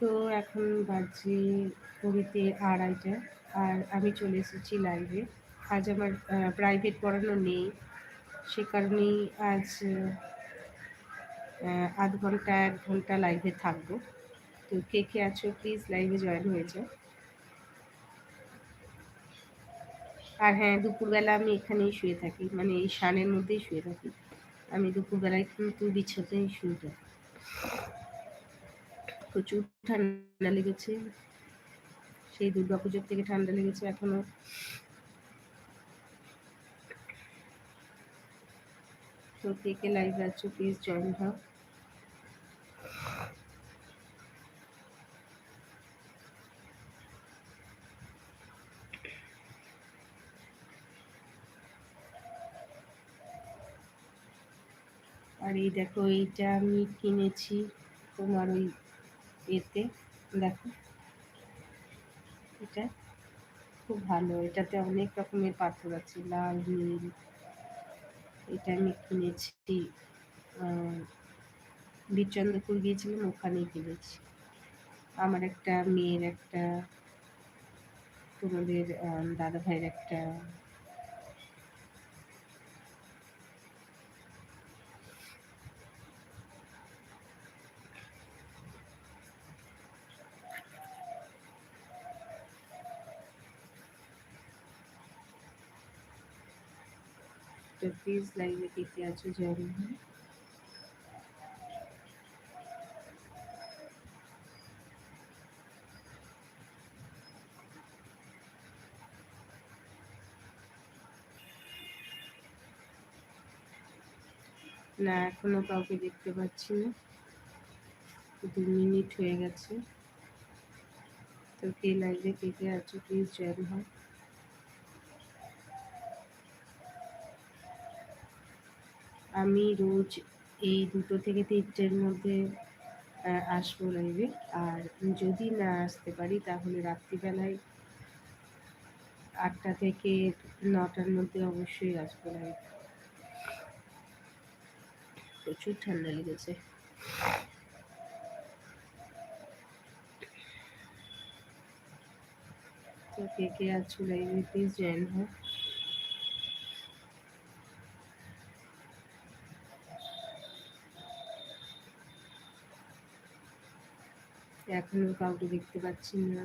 তো এখন বাজে ঘড়িতে আড়াইটা আর আমি চলে এসেছি লাইভে আজ আমার প্রাইভেট পড়ানো নেই। সে কারণেই আজ আধ ঘণ্টা, এক ঘণ্টা লাইভে থাকব। তো কে কে আছো প্লিজ লাইভে জয়েন হয়ে যাও। আর হ্যাঁ দুপুরবেলা আমি এখানেই শুয়ে থাকি। মানে এই সানের মধ্যেই শুয়ে থাকি। আমি দুপুরবেলায় কিন্তু বিছাতেই শুয়ে থাকি। প্রচুর ঠান্ডা লেগেছে। সেই দুর্গাপুজোর থেকে ঠান্ডা লেগেছে এখনও। তো কে কে লাইভ আছো প্লিজ জয়েন হও। আর এই দেখো, এইটা আমি কিনেছি তোমার ওই এতে, দেখো। এটা খুব ভালো। এটাতে অনেক রকমের পাথর আছে, লাল, নীল। এটা আমি কিনেছি বীরচন্দ্রপুর গিয়েছিলাম, ওখানেই কিনেছি। আমার একটা মেয়ের একটা, তোমাদের দাদা একটা তো প্লিজ লাইভে কেটে আছো জয়েন না, এখনও কাউকে দেখতে পাচ্ছি না। দু মিনিট হয়ে গেছে। তো কে লাইভে কে কে আছো প্লিজ জয়েন হয় আমি রোজ এই দুটো থেকে তিনটের মধ্যে আসব লাইভে আর যদি না আসতে পারি, তাহলে রাত্রিবেলায় আটটা থেকে নটার মধ্যে অবশ্যই আসব লাইভে প্রচুর ঠান্ডা লেগেছে। তো কে কে আছো লাইভে প্লিজ জয়েন হয় এখনও কাউকে দেখতে পাচ্ছি না।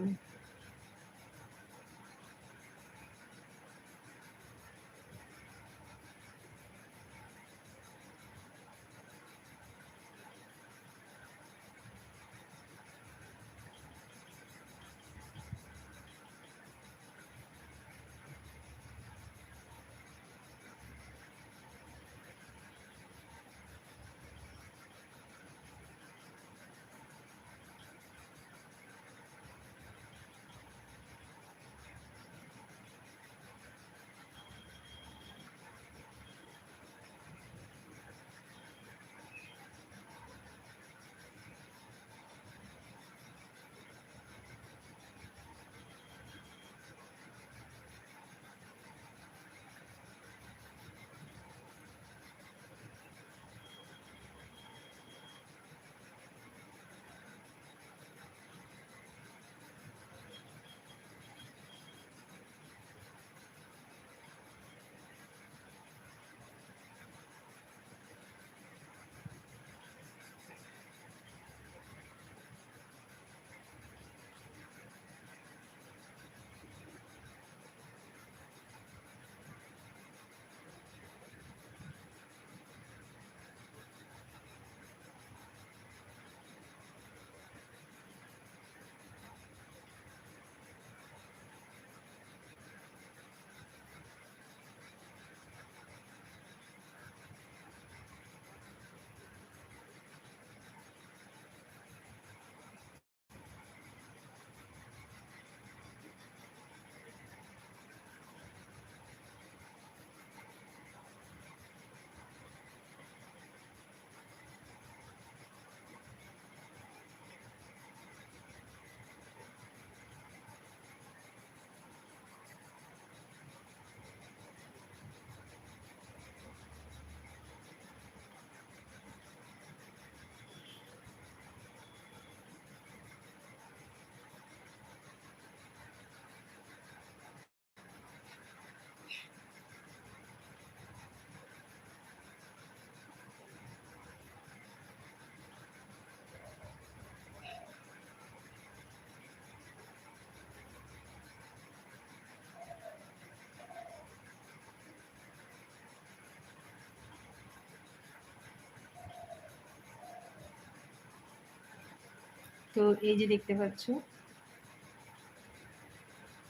তো এই যে দেখতে পাচ্ছ,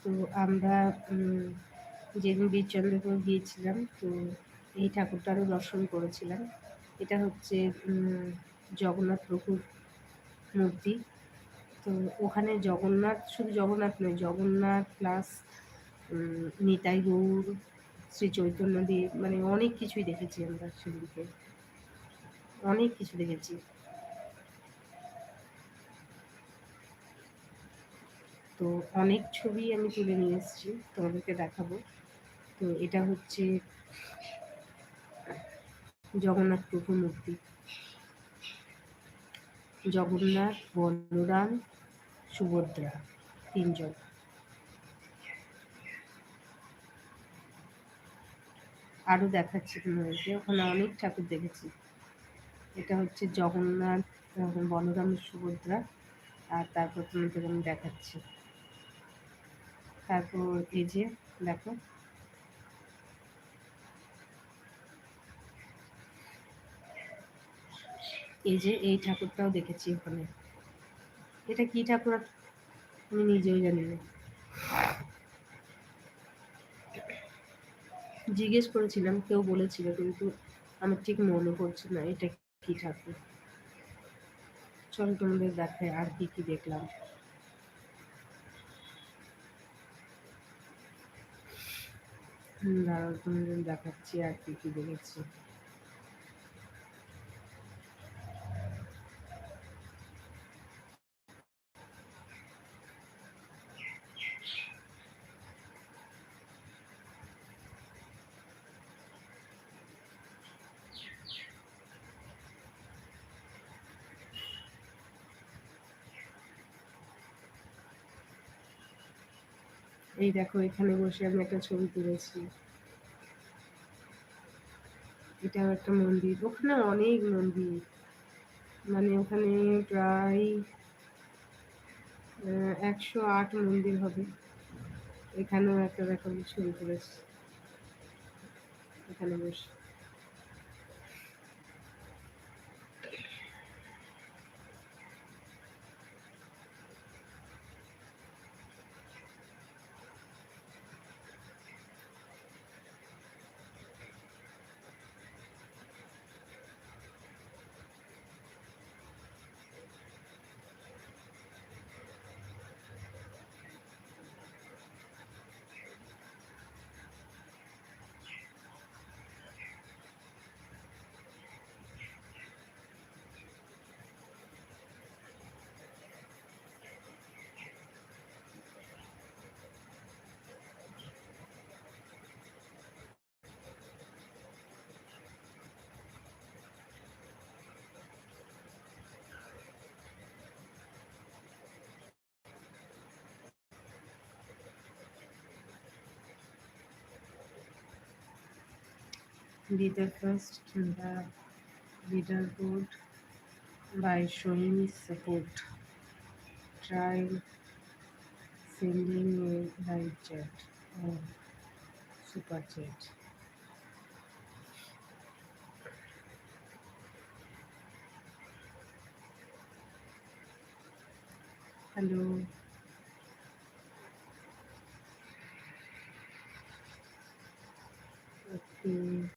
তো আমরা যেদিন বীরচন্দ্রপুর গিয়েছিলাম, তো এই ঠাকুরটারও দর্শন করেছিলাম। এটা হচ্ছে জগন্নাথ প্রভুর মূর্তি। তো ওখানে জগন্নাথ, শুধু জগন্নাথ নয়, জগন্নাথ প্লাস নিতাই গৌর শ্রী চৈতন্যদেব মানে অনেক কিছুই দেখেছি আমরা সেদিকে অনেক কিছু দেখেছি। তো অনেক ছবি আমি তুলে নিয়ে এসেছি, তোমাদেরকে দেখাবো। তো এটা হচ্ছে জগন্নাথ প্রভু মূর্তি। জগন্নাথ, বলরাম, সুভদ্রা, তিনজন। আরও দেখাচ্ছি তোমাদেরকে, ওখানে অনেক ঠাকুর দেখেছি। এটা হচ্ছে জগন্নাথ, বলরাম, সুভদ্রা, আর তারপর তোমাদের আমি দেখাচ্ছি। তারপর এই যে দেখো। এই যে এই ঠাকুরটাও দেখেছি ওখানে। এটা কি ঠাকুর? আমি নিজেও জানি না। জিজ্ঞেস করেছিলাম, কেউ বলেছিল, কিন্তু আমার ঠিক মনে পড়ছে না এটা কি ঠাকুর। চলো তোমাদের দেখায় আর কি কি দেখলাম। দাঁড়াও তোমাদের দেখাচ্ছি আর কি কি দেখেছি। এই দেখো, এখানে বসে আমি একটা ছবি তুলেছি। এটাও একটা মন্দির। ওখানে অনেক মন্দির। মানে ওখানে প্রায় একশো আট মন্দির হবে। এখানেও একটা দেখো ছবি তুলেছি। এখানে বসে। Be the first in the leaderboard by showing support. Try sending a live chat or super chat. Hello. Okay.